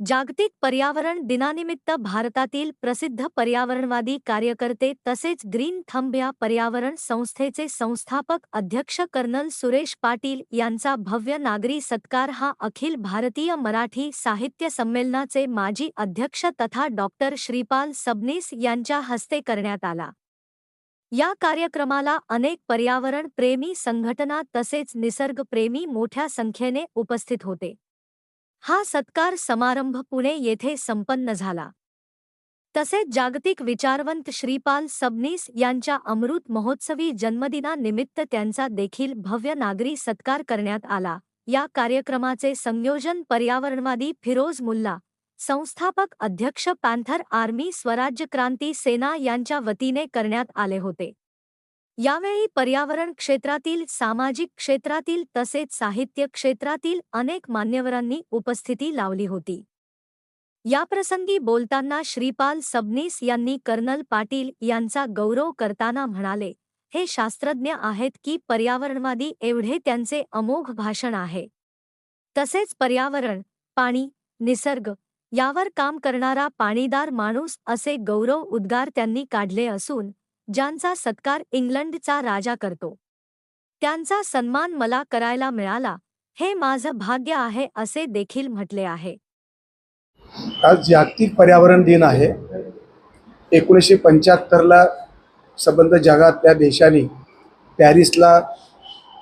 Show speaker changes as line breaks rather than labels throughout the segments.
जागतिक पर्यावरण दिनानिमित्त भारतातील प्रसिद्ध पर्यावरणवादी कार्यकर्ते तसेच ग्रीन थंब या पर्यावरण संस्थेचे संस्थापक अध्यक्ष कर्नल सुरेश पाटील यांचा भव्य नागरी सत्कार हा अखिल भारतीय मराठी साहित्य संमेलनाचे माजी अध्यक्ष तथा डॉक्टर श्रीपाल सबनीस यांच्या हस्ते करण्यात आला. या कार्यक्रमाला अनेक पर्यावरण प्रेमी संघटना तसेच निसर्गप्रेमी मोठ्या संख्येने उपस्थित होते. हा सत्कार समारंभ पुणे येथे संपन्न झाला. तसेच जागतिक विचारवंत श्रीपाल सबनीस यांच्या अमृत महोत्सवी जन्मदिनानिमित्त त्यांचा देखील भव्य नागरी सत्कार करण्यात आला. या कार्यक्रमाचे संयोजन पर्यावरणवादी फिरोज मुल्ला संस्थापक अध्यक्ष पॅन्थर आर्मी स्वराज्य क्रांती सेना यांच्या वतीने करण्यात आले होते. यावेळी पर्यावरण क्षेत्रातील सामाजिक क्षेत्रातील तसेच साहित्य क्षेत्रातील अनेक मान्यवरांनी उपस्थिती लावली होती. याप्रसंगी बोलताना श्रीपाल सबनीस यांनी कर्नल पाटील यांचा गौरव करताना म्हणाले हे शास्त्रज्ञ आहेत की पर्यावरणवादी एवढे त्यांचे अमोघ भाषण आहे. तसेच पर्यावरण पाणी निसर्ग यावर काम करणारा पाणीदार माणूस असे गौरव उद्गार त्यांनी काढले असून ज्यांचा सत्कार इंग्लंडचा राजा करतो. त्यांचा सन्मान मला करायला मिळाला हे माझं भाग्य आहे असे देखील म्हटले आहे.
आज जागतिक पर्यावरण दिन आहे. एकोणीसशे पंच्याहत्तरला संबंध जगातल्या देशांनी पॅरिसला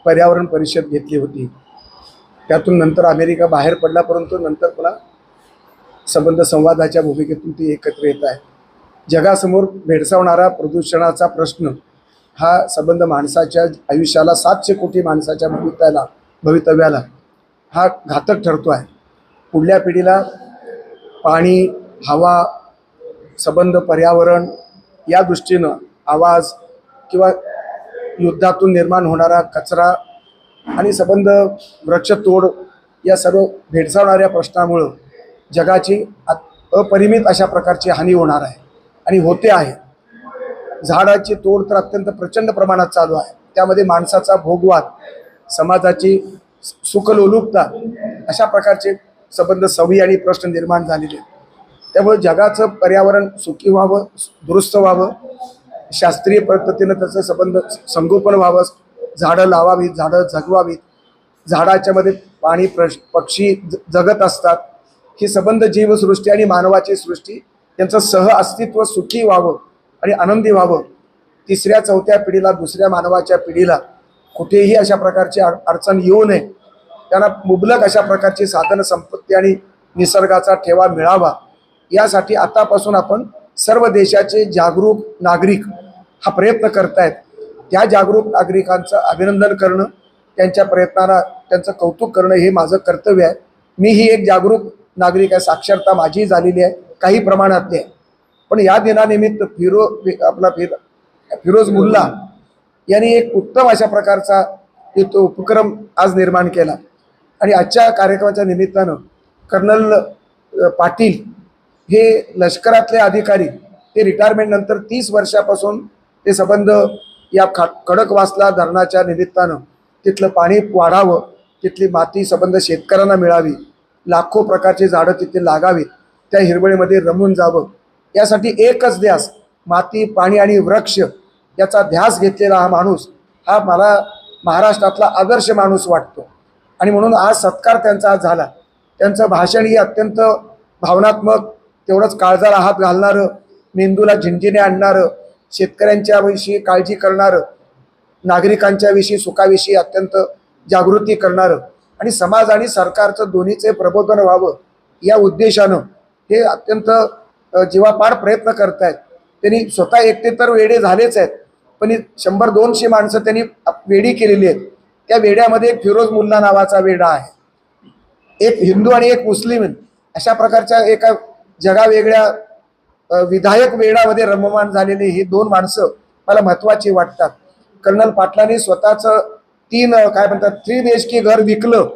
पर्यावरण परिषद घेतली होती. त्यातून नंतर अमेरिका बाहेर पडला परंतु नंतर पुन्हा संबंध संवादाच्या भूमिकेतून ती एकत्र येत आहे. जगासमोर भेडसावणारा प्रदूषणाचा प्रश्न हा संबंध माणसाच्या आयुष्याला सातशे कोटी माणसाच्या भवित्याला भवितव्याला हा घातक ठरतो आहे. पुढल्या पिढीला पाणी हवा संबंध पर्यावरण या दृष्टीनं आवाज किंवा युद्धातून निर्माण होणारा कचरा आणि संबंध वृक्षतोड या सर्व भेडसावणाऱ्या प्रश्नामुळं जगाची अपरिमित अशा प्रकारची हानी होणार आहे. आणि होते आहे. झाडाची तोड तर अत्यंत प्रचंड प्रमाणात चालू आहे. त्यामध्ये माणसाचा भोगवाद समाजाची सुखलोलुपता अशा प्रकारचे संबंध सवयी आणि प्रश्न निर्माण झालेले आहेत. त्यामुळे जगाचं पर्यावरण सुखी व्हावं दुरुस्त व्हावं शास्त्रीय पद्धतीनं त्याचं संबंध संगोपन व्हावं झाडं लावावीत झाडं जगवावीत झाडाच्यामध्ये पाणी प्रश पक्षी ज- जगत असतात. ही संबंध जीवसृष्टी आणि मानवाची सृष्टी त्यांचं सह अस्तित्व सुखी व्हावं आणि आनंदी व्हावं. तिसऱ्या चौथ्या पिढीला दुसऱ्या मानवाच्या पिढीला कुठेही अशा प्रकारची अड- अडचण येऊ नये. त्यांना मुबलक अशा प्रकारची साधन संपत्ती आणि निसर्गाचा ठेवा मिळावा. यासाठी आतापासून आपण सर्व देशाचे जागरूक नागरिक हा प्रयत्न करतायत. त्या जागरूक नागरिकांचं अभिनंदन करणं त्यांच्या प्रयत्नाला त्यांचं कौतुक करणं हे माझं कर्तव्य आहे. मी ही एक जागरूक नागरिक आहे. साक्षरता माझी झालेली आहे. काही प्रमाणातली आहे पण या दिनानिमित्त फिरो आपला फिर फिरोज मुल्ला यांनी एक उत्तम अशा प्रकारचा तो उपक्रम आज निर्माण केला. आणि आजच्या कार्यक्रमाच्या निमित्तानं कर्नल पाटील हे लष्करातले अधिकारी ते रिटायरमेंट नंतर तीस वर्षापासून ते संबंध या खा खडकवासला धरणाच्या निमित्तानं तिथलं पाणी वाढावं तिथली माती संबंध शेतकऱ्यांना मिळावी लाखो प्रकारची झाडं तिथे लागावीत. त्या हिरवळीमध्ये रमून जावं. यासाठी एकच ध्यास माती पाणी आणि वृक्ष याचा ध्यास घेतलेला हा माणूस हा मला महाराष्ट्रातला आदर्श माणूस वाटतो. आणि म्हणून आज सत्कार त्यांचा आज झाला. त्यांचं भाषण ही अत्यंत भावनात्मक तेवढंच काळजाला हात घालणारं मेंदूला झिंझिने आणणारं शेतकऱ्यांच्याविषयी काळजी करणारं नागरिकांच्याविषयी सुखाविषयी अत्यंत जागृती करणारं आणि समाज आणि सरकारचं दोन्हीचे प्रबोधन व्हावं या उद्देशानं हे अत्यंत जीवापाड प्रयत्न आहेत त्यांनी स्वतः एकटे तर वेडे झालेच आहेत पण शंभर दोनशे माणसं त्यांनी वेडी केलेली आहेत. त्या वेड्यामध्ये एक फिरोज मुल्ला नावाचा वेडा आहे. एक हिंदू आणि एक मुस्लिम अशा प्रकारच्या एका जगावेगळ्या विधायक वेळामध्ये रममान झालेली ही दोन माणसं मला महत्वाची वाटतात. कर्नल पाटलांनी स्वतःचं तीन काय म्हणतात थ्री बी एच के घर विकलं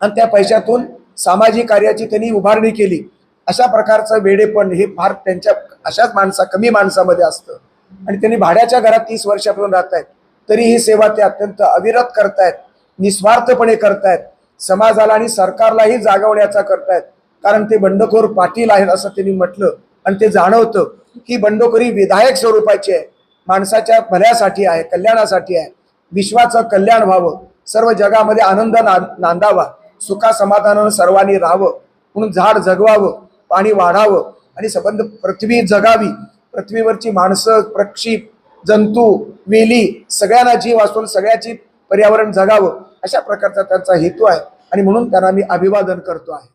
आणि त्या पैशातून सामाजिक कार्याची त्यांनी उभारणी केली. अशा प्रकारचं वेडेपण हे फार त्यांच्या अशाच माणसा कमी माणसामध्ये असतं. आणि त्यांनी भाड्याच्या घरात तीस वर्षापासून राहत आहेत तरी ही सेवा ते अत्यंत अविरत करतायत. निस्वार्थपणे करतायत. समाजाला आणि सरकारलाही जागवण्याचा करतायत. कारण ते बंडखोर पाटील आहेत असं त्यांनी म्हटलं. आणि ते जाणवतं की बंडखोरी विधायक स्वरूपाची आहे. माणसाच्या भल्यासाठी आहे कल्याणासाठी आहे. विश्वाचं कल्याण व्हावं. सर्व जगामध्ये आनंद नांदावा. सुखा समाधानानं सर्वांनी राहावं. म्हणून झाड जगवावं. पाणी वाढावं आणि सबंध पृथ्वी जगावी. पृथ्वीवरची माणसं पक्षी जंतू वेली सगळ्यांना जीव असून सगळ्याची पर्यावरण जगावं अशा प्रकारचा त्यांचा हेतू आहे. आणि म्हणून त्यांना मी अभिवादन करतो आहे.